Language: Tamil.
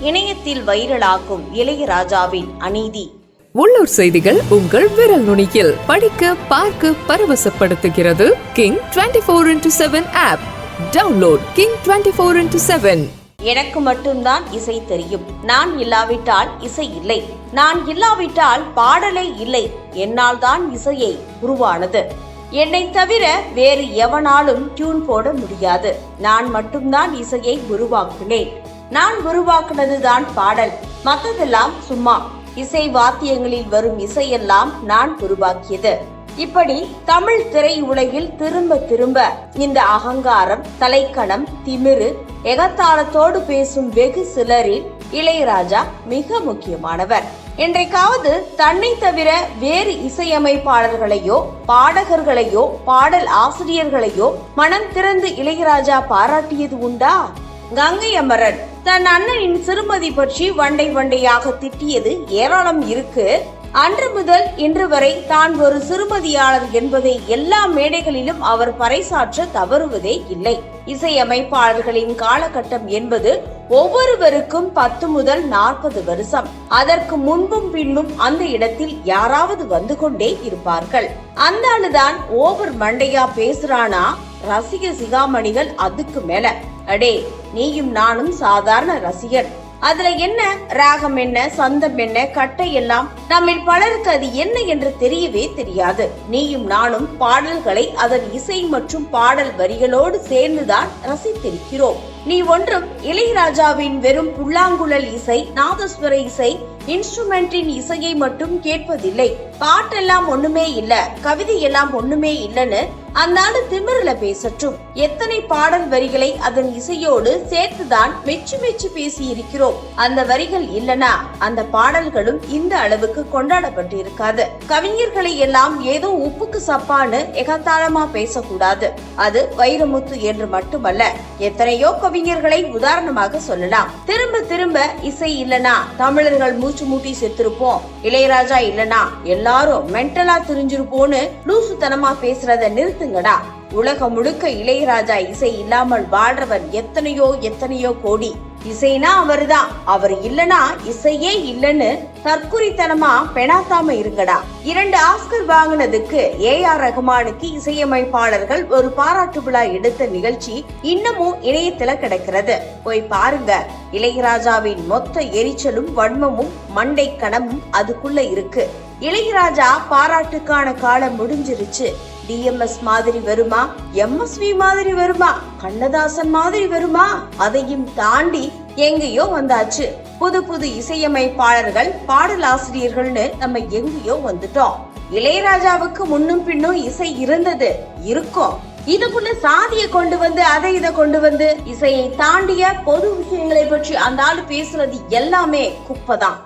இணையத்தில் வைரலாகும் இளையராஜாவின் அநீதி. உள்ளூர் செய்திகள் உங்கள் விரல் நுனியில். படிக்க பார்க்க பரவசப்படுத்துகிறது king twenty four into seven app. Download king twenty four into seven. எனக்கு மட்டும்தான் இசை தெரியும். நான் இல்லாவிட்டால் இசை இல்லை. நான் இல்லாவிட்டால் பாடலே இல்லை. என்னால் தான் இசையை உருவானது. என்னை தவிர வேறு எவனாலும் டியூன் போட முடியாது. நான் மட்டும்தான் இசையை உருவாக்கினேன் நான் உருவாக்குனதுதான் பாடல். மற்றதெல்லாம் சும்மா. இசை வாத்தியங்களில் வரும் இசையெல்லாம் நான் உருவாக்கியது. இப்படி தமிழ் திரையுலகில் திரும்ப திரும்ப இந்த அகங்காரம் தலைக்கணம் திமிரு எகத்தாளத்தோடு பேசும் வெகு சிலரில் இளையராஜா மிக முக்கியமானவர். இன்றைக்காவது தன்னை தவிர வேறு இசையமைப்பாளர்களையோ பாடகர்களையோ பாடல் ஆசிரியர்களையோ மனம் திறந்து இளையராஜா பாராட்டியது உண்டா? கங்கை அமரன் தன் அண்ணனின் சிறுமதி பற்றி வண்டை வண்டையாக திட்டியது ஏராளம் இருக்கு. அன்று முதல் இன்று வரை தான் ஒரு சிறுமதியாளர் என்பதை எல்லா மேடைகளிலும் அவர் பறைசாற்ற தவறுவதே இல்லை. இசையமைப்பாளர்களின் காலகட்டம் என்பது ஒவ்வொருவருக்கும் பத்து முதல் நாற்பது வருஷம். அதற்கு முன்பும் பின்பும் அந்த இடத்தில் யாராவது வந்து கொண்டே இருப்பார்கள். அந்த ஆளுதான் ஓவர் மண்டையா பேசுறானா? ரசிக சிகாமணிகள் அதுக்கு மேல. அடே நீயும் நானும் சாதாரண ரசிகர். அதுல என்ன? ராகம் என்ன? சந்தம் என்ன? கட்டை எல்லாம். நம்மில் பலருக்கு அது என்ன என்று தெரியவே தெரியாது. நீயும் நானும் பாடல்களை அதன் இசை மற்றும் பாடல் வரிகளோடு சேர்ந்துதான் ரசித்திருக்கிறோம். நீ ஒன்றும் இளையராஜாவின் வெறும் புல்லாங்குழல் இசை நாதஸ்வர இசை இன்ஸ்ட்ருமெண்டின் இசையை மட்டும் கேட்பதில்லை. பாட்டெல்லாம் ஒண்ணுமே இல்ல கவிதை எல்லாம் ஒண்ணுமே இல்லைன்னு அந்த ஆளு திமிரில பேசட்டும். எத்தனை பாடல் வரிகளை அதன் இசையோடு சேர்த்துதான் மெச்சு மெச்சு பேசி இருக்கிறோம் அந்த வரிகள் இல்லனா அந்த பாடல்களும் இந்த அளவுக்கு கொண்டாடப்பட்டு இருக்காது கவிஞர்களை எல்லாம் ஏதோ உப்புக்கு சப்பான்னு எகத்தாளமா பேசக்கூடாது. அது வைரமுத்து என்று மட்டுமல்ல எத்தனையோ கவிஞர்களை உதாரணமாக சொல்லலாம். திரும்ப திரும்ப இசை இல்லனா தமிழர்கள் மூச்சு மூட்டி செத்துருப்போம். இளையராஜா இல்லனா எல்லாரும் மென்டலா திரிஞ்சிருப்போன்னு லூசுத்தனமா பேசுறத நிறுத்துங்கடா. உலகம் முழுக்க இளையராஜா இசை இல்லாமல் வாழ்றவர் எத்தனையோ எத்தனையோ கோடி. இசைனா அவர்தான். அவர் இல்லனா இசையே இல்லைன்னு தற்குறித்தனமா பெணாத்தாம இருங்கடா இரண்டு ஆஸ்கர் வாங்கினதுக்கு ஏ ஆர் ரகுமானுக்கு இசையமைப்பாளர்கள் ஒரு பாராட்டு விழா எடுத்த நிகழ்ச்சி இன்னமும் இணையத்துல கிடக்கிறது. போய் பாருங்க. இளையராஜாவின் மொத்த எரிச்சலும் வன்மமும் மண்டை கணமும் அதுக்குள்ள இருக்கு. இளையராஜா பாராட்டுக்கான காலம் முடிஞ்சிருச்சு. டிஎம்எஸ் மாதிரி வருமா? எம்எஸ்வி மாதிரி வருமா? கண்ணதாசன் மாதிரி வருமா? அதையும் தாண்டி எங்கேயோ வந்தாச்சு. புது புது இசையமைப்பாளர்கள் பாடலாசிரியர்கள்னு நம்ம எங்கேயோ வந்துட்டோம். இளையராஜாவுக்கு முன்னும் பின்னும் இசை இருந்தது இருக்கும். இதுக்குள்ள சாதியை கொண்டு வந்து அதை இதை கொண்டு வந்து இசையை தாண்டிய பொது விஷயங்களை பற்றி அந்த ஆள் பேசுறது எல்லாமே குப்பைதான்.